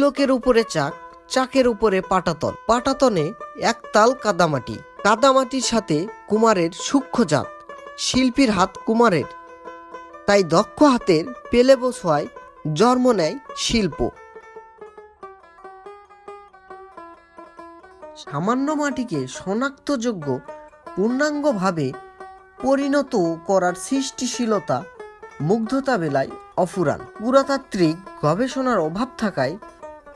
লোকের উপরে চাক, চাকের উপরে পাটাতন। পাটাতনে এক তাল কাদামাটি। কাদামাটির সাথে কুমারের সূক্ষ্ম জাত। শিল্পীর হাত কুমারের। তাই দক্ষ হাতের পেলে বসোয়ায় জন্ম নেয় শিল্প। সামান্য মাটিকে শনাক্তযোগ্য, পূর্ণাঙ্গভাবে পরিণত করার সৃষ্টিশীলতা মুগ্ধতা বেলায় অফুরান। পুরাতাত্ত্বিক গবেষণার অভাব থাকায়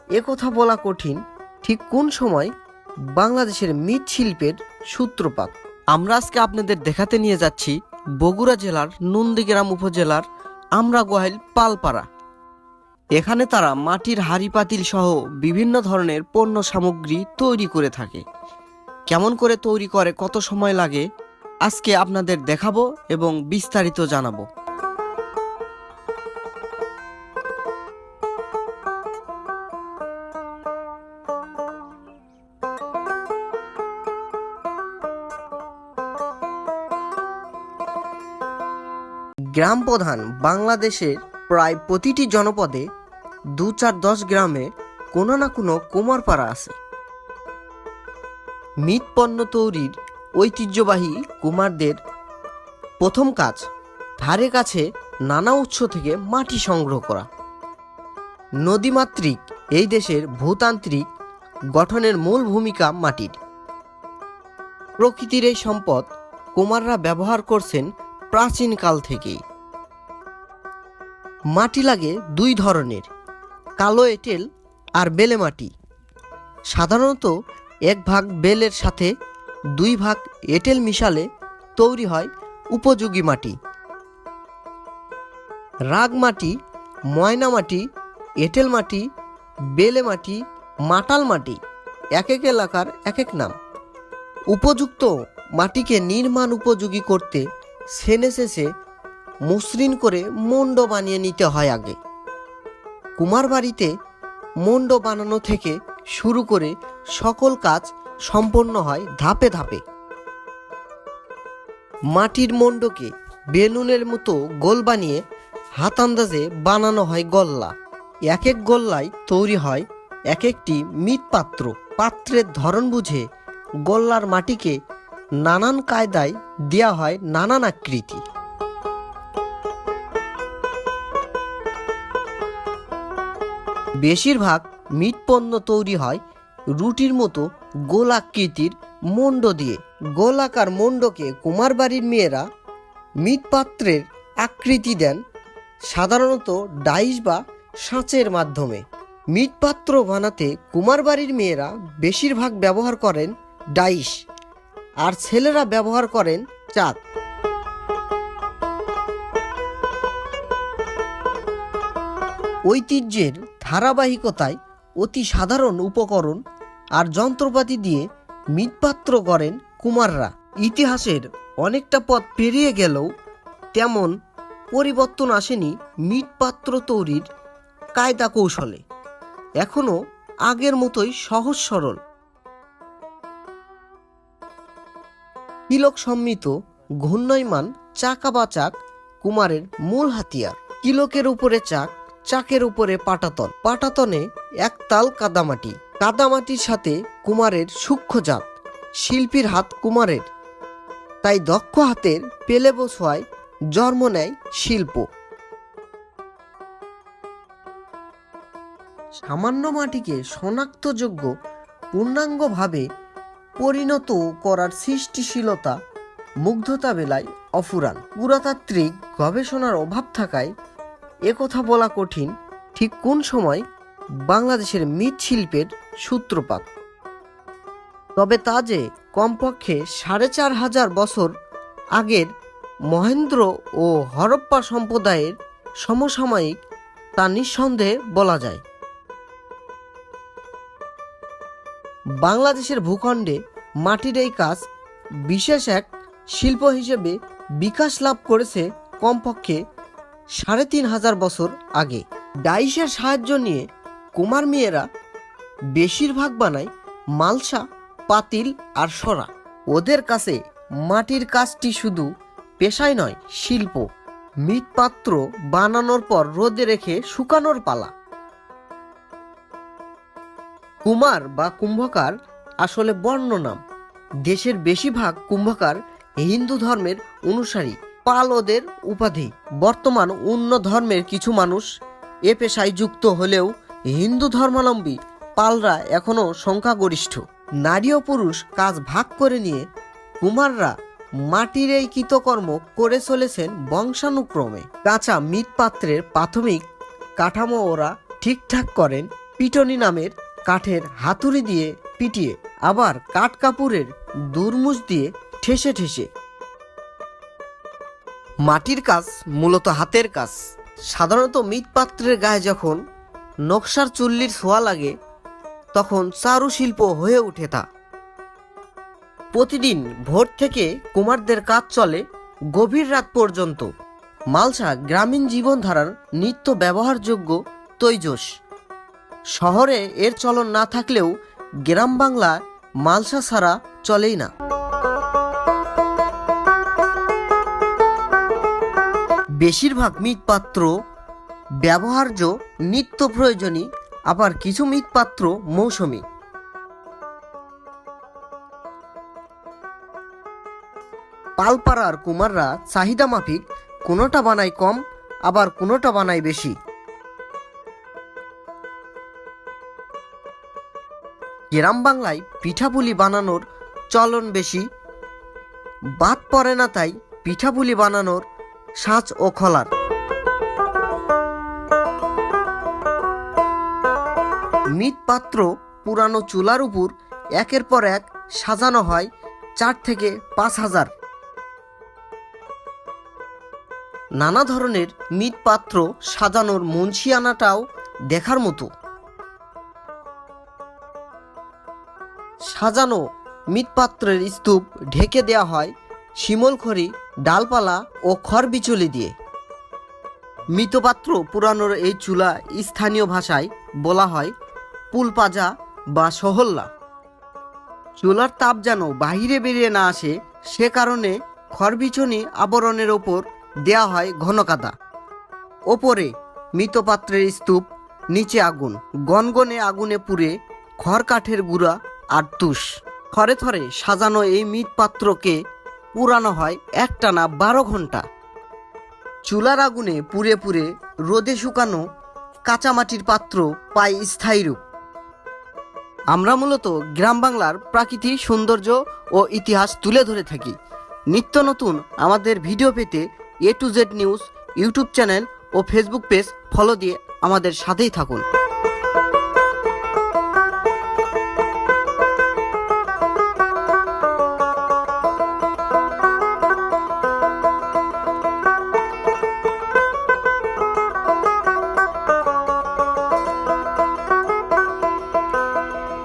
একথা বলা কঠিন, ঠিক কোন সময় বাংলাদেশের মৃৎশিল্পের সূত্রপাত। আমরা আজকে আপনাদের দেখাতে নিয়ে যাচ্ছি বগুড়া জেলার নন্দীগ্রাম উপজেলার আমরা গোহাইল পালপাড়া। এখানে তারা মাটির হাড়ি পাতিল সহ বিভিন্ন ধরনের পণ্য সামগ্রী তৈরি করে থাকে। কেমন করে তৈরি করে, কত সময় লাগে, আজকে আপনাদের দেখাবো এবং বিস্তারিত জানাব। গ্রাম প্রধান বাংলাদেশের প্রায় প্রতিটি জনপদে দু চার দশ গ্রামে কোনো না কোনো কুমারপাড়া আছে। মৃৎ পণ্য তৈরির ঐতিহ্যবাহী কুমারদের প্রথম কাজ ধারে কাছে নানা উৎস থেকে মাটি সংগ্রহ করা। নদীমাতৃক এই দেশের ভূতান্ত্রিক গঠনের মূল ভূমিকা মাটির। প্রকৃতির এই সম্পদ কুমাররা ব্যবহার করছেন প্রাচীনকাল থেকেই। মাটি লাগে দুই ধরনের কালো এঁটেল আর বেলে মাটি। সাধারণত এক ভাগ বেলের সাথে দুই ভাগ এঁটেল মিশালে তৈরি হয় উপযোগী মাটি। রাগ মাটি, ময়না মাটি, এঁটেল মাটি, বেলে মাটি, মাটাল মাটি, এক এক এলাকার এক এক নাম। উপযুক্ত মাটিকে নির্মাণ উপযোগী করতে সেনে শেষে মসৃণ করে মণ্ড বানিয়ে নিতে হয় আগে। কুমার বাড়িতে মণ্ড বানানো থেকে শুরু করে সকল কাজ সম্পন্ন হয় ধাপে ধাপে। মাটির মণ্ডকে বেলুনের মতো গোল বানিয়ে হাত আন্দাজে বানানো হয় গল্লা। এক এক গল্লায় তৈরি হয় এক একটি মৃৎপাত্র। পাত্রের ধরন বুঝে গল্লার মাটিকে নানান কায়দায় দেয়া হয় নানান আকৃতি। বেশিরভাগ মিট পণ্য তৈরি হয় রুটির মতো গোল আকৃতির মণ্ড দিয়ে। গোলাকার মণ্ডকে কুমারবাড়ির মেয়েরা মৃৎপাত্রের আকৃতি দেন, সাধারণত ডাইস বা সাঁচের মাধ্যমে। মৃৎপাত্র বানাতে কুমারবাড়ির মেয়েরা বেশিরভাগ ব্যবহার করেন ডাইস। আর ছেলেরা ব্যবহার করেন চাঁদ। ঐতিহ্যের ধারাবাহিকতায় অতি সাধারণ উপকরণ আর যন্ত্রপাতি দিয়ে মৃৎপাত্র করেন কুমাররা। ইতিহাসের অনেকটা পথ পেরিয়ে গেলেও তেমন পরিবর্তন আসেনি মৃৎপাত্র তৈরির কায়দা কৌশলে এখনও আগের মতোই সহজ সরল। কিলক সম্মিত ঘূর্ণয়মান চাকা বা চাক কুমারের মূল হাতিয়ার। কিলকের উপরে চাক, চাকের উপরে পাটাতন। পাটাতনে এক তাল কাদামাটি। কাদামাটির সাথে কুমারের সূক্ষ্ম জাত। শিল্পীর হাত কুমারের। তাই দক্ষ হাতের পেলে বসোয়ায় জন্ম নেয় শিল্প। সামান্য মাটিকে শনাক্তযোগ্য পূর্ণাঙ্গভাবে পরিণত করার সৃষ্টিশীলতা মুগ্ধতা বেলায় অফুরান। পুরাতাত্ত্বিক গবেষণার অভাব থাকায় একথা বলা কঠিন, ঠিক কোন সময় বাংলাদেশের মৃৎশিল্পের সূত্রপাত। তবে তা যে কমপক্ষে সাড়ে চার হাজার বছর আগের মহেন্দ্র ও হরপ্পা সম্প্রদায়ের সমসাময়িক তা নিঃসন্দেহে বলা যায়। বাংলাদেশের ভূখণ্ডে মাটির এই কাজ বিশেষ এক শিল্প হিসেবে বিকাশ লাভ করেছে কমপক্ষে সাড়ে তিন হাজার বছর আগে। ডাইসের সাহায্য নিয়ে কুমার মেয়েরা বেশিরভাগ বানায় মালসা, পাতিল আর সরা। ওদের কাছে মাটির কাজটি শুধু পেশায় নয়, শিল্প। মৃৎপাত্র বানানোর পর রোদে রেখে শুকানোর পালা। কুমার বা কুম্ভকার আসলে বর্ণ নাম। দেশের বেশিরভাগ কুম্ভকার হিন্দু ধর্মের অনুসারী পাল ওদের উপাধি। বর্তমান অন্য ধর্মের কিছু মানুষ এ পেশায় যুক্ত হলেও হিন্দু ধর্মাবলম্বী পালরা এখনও সংখ্যাগরিষ্ঠ। নারী ও পুরুষ কাজ ভাগ করে নিয়ে কুমাররা মাটির এই কৃতকর্ম করে চলেছেন বংশানুক্রমে। কাঁচা মৃৎপাত্রের প্রাথমিক কাঠামো ওরা ঠিকঠাক করেন, পিটনি নামের কাঠের হাতুড়ি দিয়ে পিটিয়ে, আবার কাঠ কাপড়ের দুরমুজ দিয়ে ঠেসে ঠেসে। মাটির কাজ মূলত হাতের কাজ। সাধারণত মৃৎপাত্রের গায়ে যখন নকশার চুল্লির ছোঁয়া লাগে, তখন চারুশিল্প হয়ে ওঠে তা। প্রতিদিন ভোর থেকে কুমারদের কাজ চলে গভীর রাত পর্যন্ত। মালসা গ্রামীণ জীবনধারার নিত্য ব্যবহারযোগ্য তৈজস। শহরে এর চলন না থাকলেও গ্রাম বাংলা মালসা ছাড়া চলেই না। বেশিরভাগ মৃৎপাত্র ব্যবহার্য নিত্য প্রয়োজনী, আবার কিছু মৃৎপাত্র মৌসুমী। পালপাড়ার কুমাররা চাহিদা মাফিক, কোনোটা বানায় কম, আবার কোনোটা বানায় বেশি। গ্রাম বাংলায় পিঠাপুলি বানানোর চলন বেশি। বাদ পড়ে না তাই পিঠাপুলি বানানোর সাজ ও খলার। মৃৎপাত্র পুরানো চুলার উপর একের পর এক সাজানো হয় চার থেকে পাঁচ হাজার। নানা ধরনের মৃৎপাত্র সাজানোর মুন্সিয়ানাটাও দেখার মতো। সাজানো মৃৎপাত্রের স্তূপ ঢেকে দেওয়া হয় শিমলখড়ি, ডালপালা ও খড় খড়বিচুলি দিয়ে। মৃতপাত্র পুরানোর এই চুলা স্থানীয় ভাষায় বলা হয় পুলপাজা বা সহল্লা। চুলার তাপ যেন বাহিরে বেরিয়ে না আসে, সে কারণে খড়বিচনি আবরণের ওপর দেয়া হয় ঘনকাদা। ওপরে মৃতপাত্রের স্তূপ, নিচে আগুন, গনগনে আগুনে পুড়ে খড় কাঠের গুঁড়া আর তুষ। থরে থরে সাজানো এই মৃৎপাত্রকে পুরানো হয় একটানা বারো ঘণ্টা চুলার আগুনে পুড়ে পুড়ে রোদে শুকানো কাঁচামাটির পাত্র পায় স্থায়ী রূপ। আমরা মূলত গ্রাম বাংলার প্রাকৃতিক সৌন্দর্য ও ইতিহাস তুলে ধরে থাকি। নিত্য নতুন আমাদের ভিডিও পেতে A to Z news YouTube channel O Facebook page follow দিয়ে আমাদের সাথেই থাকুন।